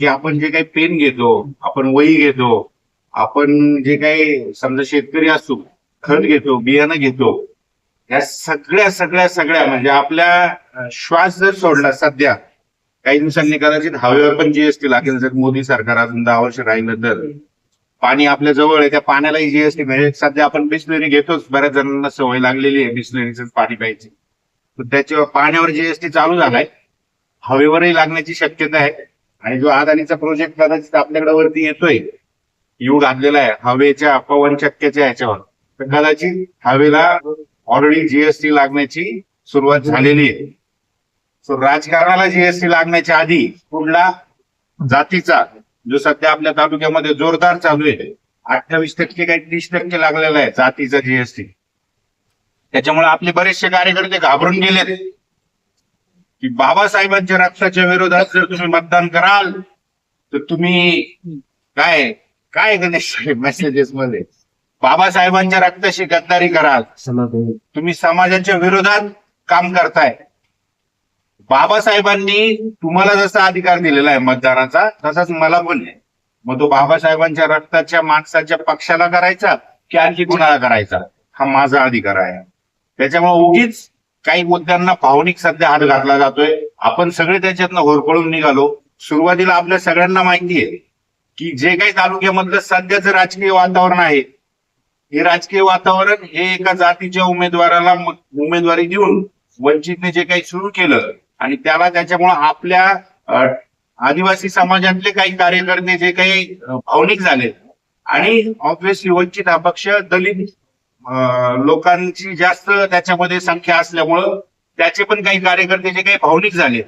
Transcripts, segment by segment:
की आपण जे काही पेन घेतो आपण वही घेतो आपण जे काही समजा शेतकरी असतो खत घेतो बियाणं घेतो या सगळ्या सगळ्या सगळ्या म्हणजे आपल्या श्वास जर सोडला सध्या काही दिवसांनी कदाचित हवेवर पण जीएसटी लागेल जर मोदी सरकार अजून दहा वर्ष राहिलं तर पाणी आपल्या जवळ आहे त्या पाण्यालाही जीएसटी म्हणजे सध्या आपण बिस्लरी घेतोच बऱ्याच जणांना सवय लागलेली आहे बिस्लरीच पाणी प्यायची. त्याच्यावर त्याच्या पाण्यावर जीएसटी चालू झालाय हवेवरही लागण्याची शक्यता आहे. आणि जो अदानीचा प्रोजेक्ट कदाचित आपल्याकडे वरती येतोय यू घातलेला आहे हवेच्या पवन चक्क्याच्या ह्याच्यावर तर कदाचित हवेला ऑलरेडी जीएसटी लागण्याची सुरुवात झालेली आहे. सो राजकारणाला जीएसटी लागण्याच्या आधी कुठला जातीचा जो सध्या आपल्या तालुक्यामध्ये जोरदार चालू आहे अठ्ठावीस टक्के काही तीस टक्के लागलेला आहे जातीचा जीएसटी त्याच्यामुळे आपले बरेचसे कार्यकर्ते घाबरून गेलेत. की बाबासाहेबांच्या रक्ताच्या विरोधात जर तुम्ही मतदान कराल तर तुम्ही काय काय गणेश मेसेजेस मध्ये? बाबासाहेबांच्या रक्ताशी गद्दारी कराल. तुम्ही समाजाच्या विरोधात काम करताय. बाबासाहेबांनी तुम्हाला जसा अधिकार दिलेला आहे मतदानाचा तसाच मला बोलले आहे. मग तो बाबासाहेबांच्या रक्ताच्या माणसाच्या पक्षाला करायचा की आणखी कुणाला करायचा? हा माझा अधिकार आहे. त्याच्यामुळे उगीच काही मुद्द्यांना भावनिक सध्या हात घातला जातोय. आपण सगळे त्याच्यातनं होरपळून निघालो. सुरुवातीला आपल्या सगळ्यांना माहिती आहे की जे काही तालुक्यामधलं सध्याचं राजकीय वातावरण आहे हे राजकीय वातावरण हे एका जातीच्या उमेदवाराला उमेदवारी देऊन वंचितने जे काही सुरू केलं आणि त्याला त्याच्यामुळे आपल्या आदिवासी समाजातले काही कार्यकर्ते जे काही भावनिक झाले. आणि ऑब्व्हियसली वंचित हा पक्ष दलित लोकांची जास्त त्याच्यामध्ये संख्या असल्यामुळं त्याचे पण काही कार्यकर्ते जे काही भावनिक झाले.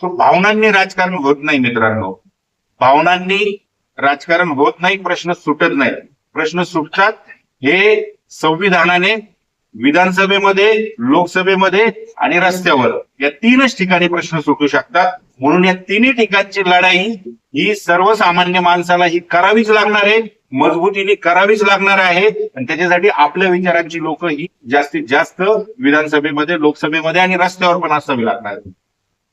सो भावनांनी राजकारण होत नाही मित्रांनो. भावनांनी राजकारण होत नाही प्रश्न सुटत नाही. प्रश्न सुटतात हे संविधानाने विधानसभेमध्ये लोकसभेमध्ये आणि रस्त्यावर. या तीनच ठिकाणी प्रश्न सुटू शकतात. म्हणून या तिन्ही ठिकाणची लढाई ही सर्वसामान्य माणसाला ही करावीच लागणार आहे. मजबूतीने करावीच लागणार आहे. आणि त्याच्यासाठी आपल्या विचारांची लोक ही जास्तीत जास्त विधानसभेमध्ये लोकसभेमध्ये आणि रस्त्यावर पण असावी लागणार. आहे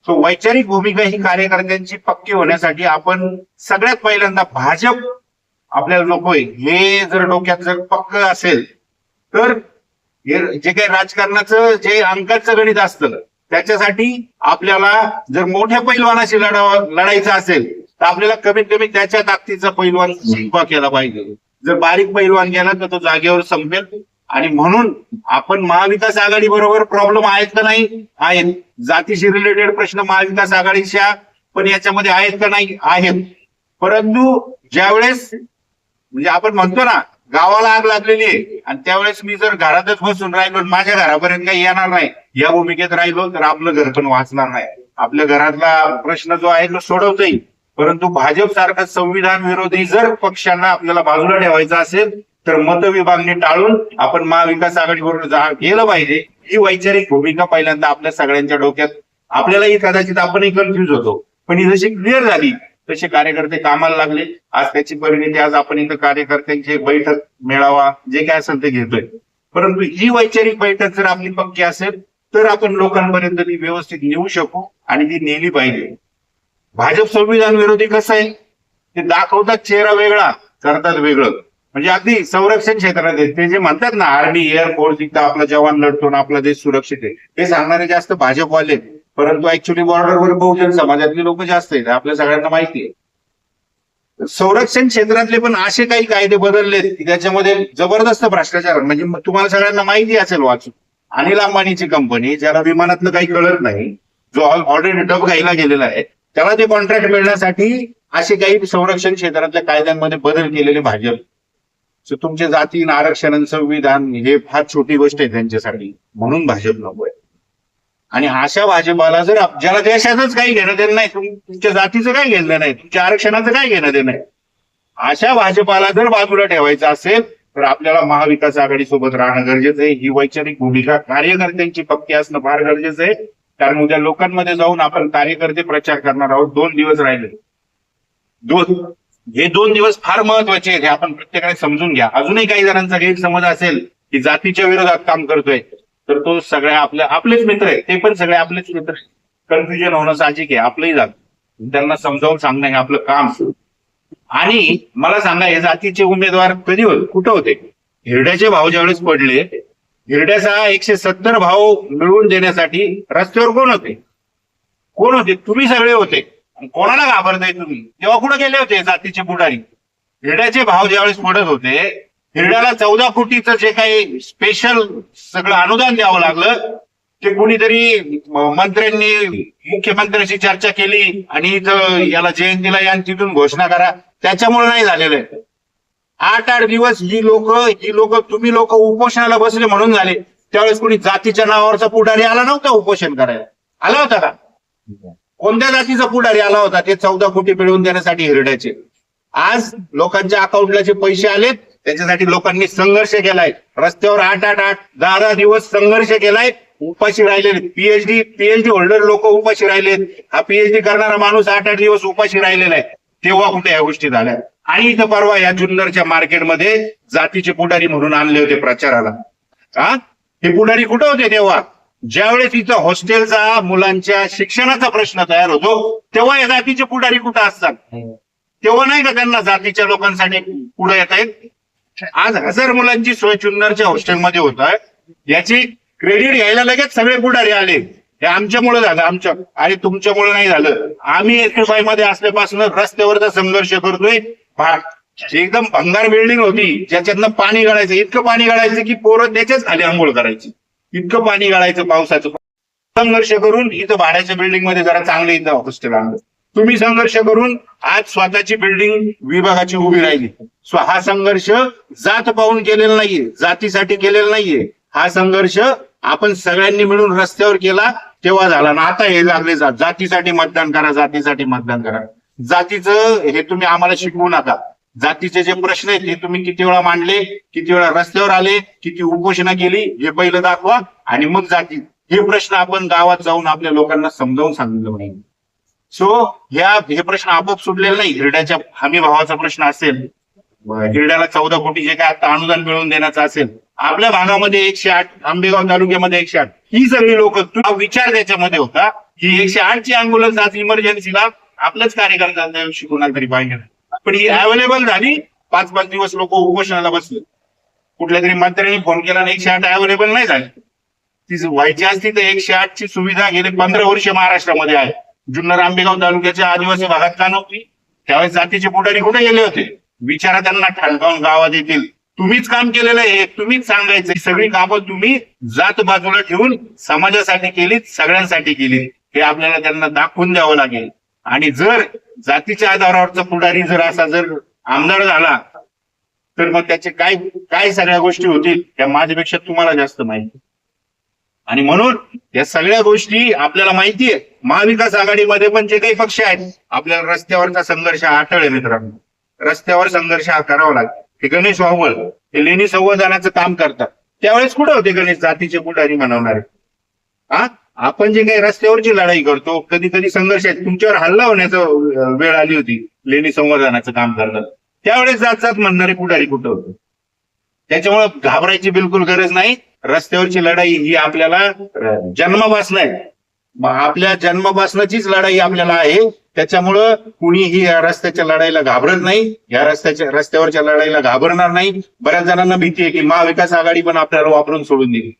सो वैचारिक भूमिका ही कार्यकर्त्यांची पक्की होण्यासाठी आपण सगळ्यात पहिल्यांदा भाजप आपल्याला नकोय. हे जर डोक्यात जर पक्क असेल तर हे जे काही राजकारणाचं जे अंकाचं गणित असतं त्याच्यासाठी आपल्याला जर मोठ्या पैलवानाशी लढावा लढायचं असेल तर आपल्याला कमीत कमी त्याच्या ताकदीचा पैलवान शिकवा केला पाहिजे. जर बारीक पैलवान गेला तर तो जागेवर संपेल. आणि म्हणून आपण महाविकास आघाडी बरोबर प्रॉब्लेम आहेत का नाही? आहेत. जातीशी रिलेटेड प्रश्न महाविकास आघाडीच्या पण याच्यामध्ये आहेत का नाही? आहेत. परंतु ज्यावेळेस म्हणजे आपण म्हणतो ना गावाला आग लागलेली आहे. आणि त्यावेळेस मी जर घरातच बसून राहिलो माझ्या घरापर्यंत काही येणार नाही. या भूमिकेत राहिलो तर आपलं घर पण वाचणार नाही. आपल्या घरातला प्रश्न जो आहे तो सोडवता येईल परंतु भाजप सारखा संविधान विरोधी जर पक्षांना आपल्याला बाजूला ठेवायचं असेल तर मतविभागणी टाळून आपण महाविकास आघाडीबरोबर जा गेलं पाहिजे. ही वैचारिक भूमिका पहिल्यांदा आपल्या सगळ्यांच्या डोक्यात आपल्यालाही कदाचित आपणही कन्फ्युज होतो. पण ही जशी क्लिअर झाली तसे कार्यकर्ते कामाला लागले. आज त्याची परिणिती आज आपण इथं कार्यकर्त्यांची एक बैठक मेळावा जे काय असेल ते घेतोय. परंतु ही वैचारिक बैठक जर आपली पक्की असेल तर आपण लोकांपर्यंत ती व्यवस्थित नेऊ शकू आणि ती नेली पाहिजे. भाजप संविधान विरोधी कसं आहे? ते दाखवतात चेहरा वेगळा करतात वेगळं. म्हणजे अगदी संरक्षण क्षेत्रात आहे ते जे म्हणतात ना आर्मी एअरफोर्स इथं आपला जवान लढतो ना आपला देश सुरक्षित आहे. हे सांगणारे जास्त भाजपवाले परंतु ऍक्च्युली बॉर्डरवर बहुजन समाजातले लोक जास्त आहेत. आपल्या सगळ्यांना माहिती आहे. संरक्षण क्षेत्रातले पण असे काही कायदे बदललेत की त्याच्यामध्ये जबरदस्त भ्रष्टाचार. म्हणजे तुम्हाला सगळ्यांना माहिती असेल वाचून. अनिल अंबानीची कंपनी ज्याला विमानातलं काही कळत नाही जो ऑलरेडी डब घ्यायला गेलेला आहे त्याला ते कॉन्ट्रॅक्ट मिळण्यासाठी असे काही संरक्षण क्षेत्रातल्या कायद्यांमध्ये बदल केलेले भाजप. सो तुमचे जाती आणि आरक्षण संविधान हे फार छोटी गोष्ट आहे त्यांच्यासाठी. म्हणून भाजप नकोय आणि अशा भाजपाला जर ज्याला देशाचंच काही घेणं देणं नाही तुमच्या जातीचं काय घेणं नाही तुमच्या आरक्षणाचं काय घेणं देणं नाही. अशा भाजपाला जर बाजूला ठेवायचं असेल तर आपल्याला महाविकास आघाडी सोबत राहणं गरजेचं आहे. ही वैचारिक भूमिका कार्यकर्त्यांची पक्की असणं फार गरजेचं आहे. कारण उद्या लोकांमध्ये जाऊन आपण कार्यकर्ते प्रचार करणार आहोत. दोन दिवस राहिले. दोन हे दोन दिवस फार महत्त्वाचे आहेत हे आपण प्रत्येकाने समजून घ्या. अजूनही काही जणांचा गैरसमज असेल की जातीच्या विरोधात काम करतोय तर तो सगळ्या आपल्या आपलेच मित्र आहे ते पण सगळे आपलेच मित्र कन्फ्युजन होणं साहजिक आहे. आपलंही जात. त्यांना समजावून सांगणं हे आपलं काम. आणि मला सांगा हे जातीचे उमेदवार कधी होते कुठं होते? हिरड्याचे भाव ज्यावेळेस पडले हिरड्याचा एकशे सत्तर भाव मिळवून देण्यासाठी रस्त्यावर कोण होते? कोण होते? तुम्ही सगळे होते. कोणाला घाबरताय तुम्ही? तेव्हा कुठे गेले होते जातीचे पुढारी? हिरड्याचे भाव ज्यावेळेस पडत होते हिरड्याला चौदा कोटीचं जे काही स्पेशल सगळं अनुदान द्यावं लागलं ते कुणीतरी मंत्र्यांनी मुख्यमंत्र्यांशी चर्चा केली आणि इथं याला जयंतीला या तिथून घोषणा करा. त्याच्यामुळे नाही झालेलं आहे. आठ आठ दिवस ही लोक ही लोक तुम्ही लोक उपोषणाला बसले म्हणून झाले. त्यावेळेस कोणी जातीच्या नावावरचा पुढारी आला नव्हता उपोषण करायला. आला होता का? कोणत्या जातीचा पुढारी आला होता? ते चौदा कोटी मिळवून देण्यासाठी हिरड्याचे. आज लोकांच्या अकाउंटला जे पैसे आलेत त्याच्यासाठी लोकांनी संघर्ष केलाय. रस्त्यावर आठ आठ आठ दहा दहा दिवस संघर्ष केलाय उपाशी राहिलेले. पीएचडी पीएचडी होल्डर लोक उपाशी राहिलेत. हा पीएचडी करणारा माणूस आठ आठ दिवस उपाशी राहिलेला आहे. तेव्हा कुठे या गोष्टी झाल्या? आणि इथं परवा या जुन्नरच्या मार्केटमध्ये जातीचे पुढारी म्हणून आणले होते प्रचाराला. हा हे पुढारी कुठे होते तेव्हा? ज्यावेळेस इथं हॉस्टेलचा मुलांच्या शिक्षणाचा प्रश्न तयार होतो तेव्हा या जातीचे पुढारी कुठं असतात? तेव्हा नाही का त्यांना जातीच्या लोकांसाठी पुढे येत आहेत आज हजार मुलांची सोय जुन्नरच्या हॉस्टेलमध्ये होत आहे. याची क्रेडिट घ्यायला लगेच सगळे पुढारी आले. हे आमच्यामुळे झालं आमच्या आणि तुमच्यामुळे नाही झालं. आम्ही एसएफआयमध्ये असल्यापासून रस्त्यावरचा संघर्ष करतोय. एकदम भंगार बिल्डिंग होती. ज्याच्यातनं पाणी गाळायचं. इतकं पाणी गाळायचं की पोरं त्याच्याच खाली आंघोळ करायची. इतकं पाणी गाळायचं पावसाचं. संघर्ष करून इथं भाड्याच्या बिल्डिंगमध्ये जरा चांगलं इथं हॉस्टेल आणलं तुम्ही संघर्ष करून आज स्वतःची बिल्डिंग विभागाची उभी राहिली. हा संघर्ष जात पाहून केलेला नाहीये. जातीसाठी केलेला नाहीये. हा संघर्ष आपण सगळ्यांनी मिळून रस्त्यावर केला. तेव्हा झाला ना आता हे लागले जात. जातीसाठी मतदान करा जातीसाठी मतदान करा. जातीचं हे तुम्ही आम्हाला शिकवू नका. जातीचे जे प्रश्न आहेत ते तुम्ही किती वेळा मांडले किती वेळा रस्त्यावर आले किती उपोषणा केली हे पहिलं दाखवा आणि मग जाती. हे प्रश्न आपण गावात जाऊन आपल्या लोकांना समजावून सांगितलं नाही सो ह्या हे प्रश्न आपोआप सुटलेला नाही. हिरड्याच्या हमी भावाचा प्रश्न असेल हिरड्याला चौदा कोटी जे काय आता अनुदान मिळवून देण्याचं असेल आपल्या भागामध्ये एकशे आठ आंबेगाव तालुक्यामध्ये एकशे आठ. ही सगळी लोक विचार त्याच्यामध्ये होता की एकशे आठची अँब्युलन्स आज इमर्जन्सीला आपल्याच कार्यकर्त्यांना कोणाला तरी पाहिजे पण ही अवेलेबल झाली पाच पाच दिवस लोक उपोषणाला बसले. कुठल्या तरी मंत्र्यांनी फोन केला आणि एकशे आठ अवेलेबल नाही झाले. ती जर व्हायची असती तर एकशे आठची सुविधा गेले पंधरा वर्ष महाराष्ट्रामध्ये आहे. जुन्नर आंबेगाव तालुक्याच्या आदिवासी भागात का नव्हती? त्यावेळेस जातीचे पुढारी कुठे गेले होते? विचारा त्यांना ठाणकावून गावात येतील. तुम्हीच काम केलेलं आहे तुम्हीच सांगायचं सगळी कामं तुम्ही जात बाजूला ठेवून समाजासाठी केलीत सगळ्यांसाठी केली हे आपल्याला त्यांना दाखवून द्यावं लागेल. आणि जर जातीच्या आधारावरचा पुढारी जर असा जर आमदार झाला तर मग त्याचे काय काय सगळ्या गोष्टी होतील त्या माझ्यापेक्षा तुम्हाला जास्त माहिती. आणि म्हणून या सगळ्या गोष्टी आपल्याला माहितीये महाविकास आघाडीमध्ये पण जे काही पक्ष आहेत आपल्याला रस्त्यावरचा संघर्ष हा अटळ मित्रांनो. रस्त्यावर संघर्ष हा करावा लागेल. हे गणेश वावल हे लेणी संवर्धनाचं काम करतात. त्यावेळेस कुठे होते गणेश? जातीचे पुढारी म्हणवणारे हा आपण जे काही रस्त्यावरची लढाई करतो कधी कधी संघर्ष आहे तुमच्यावर हल्ला होण्याचा वेळ आली होती लेणी संवर्धनाचं काम करतात. त्यावेळेस जात जात म्हणणारे पुढारी कुठं होते? त्याच्यामुळे घाबरायची बिलकुल गरज नाही. रस्त्यावरची लढाई ही आपल्याला जन्मापासून आहे. आपल्या जन्मापासूनचीच लढाई आपल्याला आहे. त्याच्यामुळं कुणीही या रस्त्याच्या लढाईला घाबरत नाही. या रस्त्याच्या रस्त्यावरच्या लढाईला घाबरणार नाही. बऱ्याच जणांना भीती आहे की महाविकास आघाडी पण आपल्याला वापरून सोडून दिली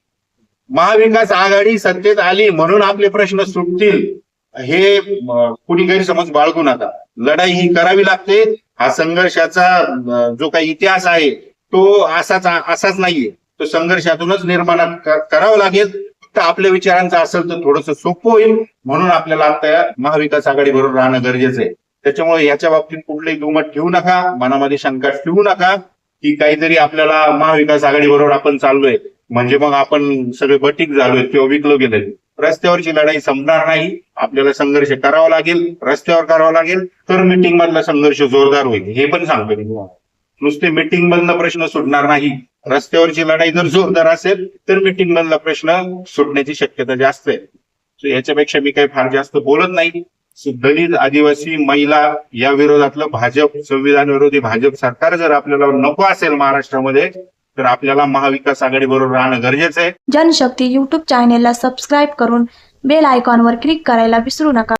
महाविकास आघाडी सत्तेत आली म्हणून आपले प्रश्न सुटतील. हे कुणी गैरसमज बाळगू नका. लढाई ही करावी लागते. हा संघर्षाचा जो काही इतिहास आहे तो असाच असाच नाहीये. तो संघर्षातूनच निर्माण करावा लागेल. फक्त आपल्या विचारांचं असेल तर थोडस सोपं होईल. म्हणून आपल्याला आता महाविकास आघाडी बरोबर राहणं गरजेचं आहे. त्याच्यामुळे याच्या बाबतीत कुठलंही दुमत ठेवू नका. मनामध्ये शंका ठेवू नका की काहीतरी आपल्याला महाविकास आघाडी बरोबर आपण चाललोय. म्हणजे मग आपण सगळे बटीक झालोय किंवा विकलो गेलोय. रस्त्यावरची लढाई संपणार नाही. आपल्याला संघर्ष करावा लागेल. रस्त्यावर करावा लागेल. तर मिटिंग मधला संघर्ष जोरदार होईल. हे पण सांगतो मी तुम्हाला. नुसते मिटिंग मधला प्रश्न सुटणार नाही. रस्त्यावरची लढाई जर जोरदार असेल तर मिटिंग मधला प्रश्न सुटण्याची शक्यता जास्त आहे. याच्यापेक्षा मी काही फार जास्त बोलत नाही. दलित आदिवासी महिला या विरोधातलं भाजप संविधान विरोधी भाजप सरकार जर आपल्याला नको असेल महाराष्ट्रामध्ये तर आपल्याला महाविकास आघाडी बरोबर राहणं गरजेचं आहे. जनशक्ती युट्यूब चॅनेलला सबस्क्राईब करून बेल आयकॉनवर क्लिक करायला विसरू नका.